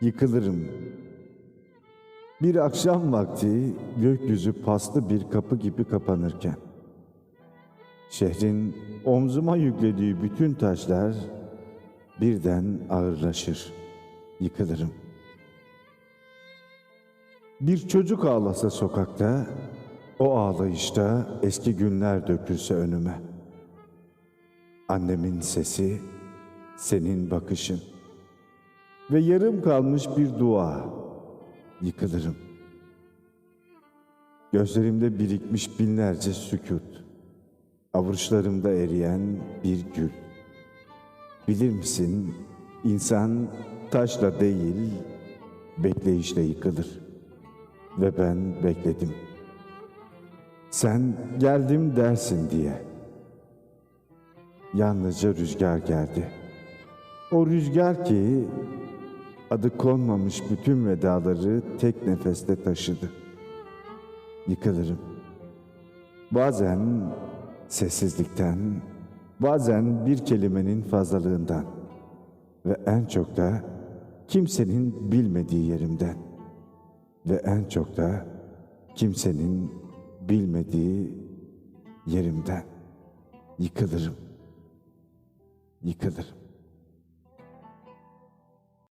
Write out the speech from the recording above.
yıkılırım. Bir akşam vakti gökyüzü paslı bir kapı gibi kapanırken, şehrin omzuma yüklediği bütün taşlar birden ağırlaşır, yıkılırım. Bir çocuk ağlasa sokakta, o ağlayışta eski günler dökülse önüme. Annemin sesi, senin bakışın ve yarım kalmış bir dua, yıkılırım. Gözlerimde birikmiş binlerce sükut, avuçlarımda eriyen bir gül. Bilir misin, insan taşla değil, bekleyişle yıkılır. Ve ben bekledim. Sen geldim dersin diye. Yalnızca rüzgar geldi. O rüzgar ki adı konmamış bütün vedaları tek nefeste taşıdı. Yıkılırım. Bazen sessizlikten, bazen bir kelimenin fazlalığından ve en çok da kimsenin bilmediği yerimden ve en çok da kimsenin bilmediği yerimden yıkılırım. Yıkılırım.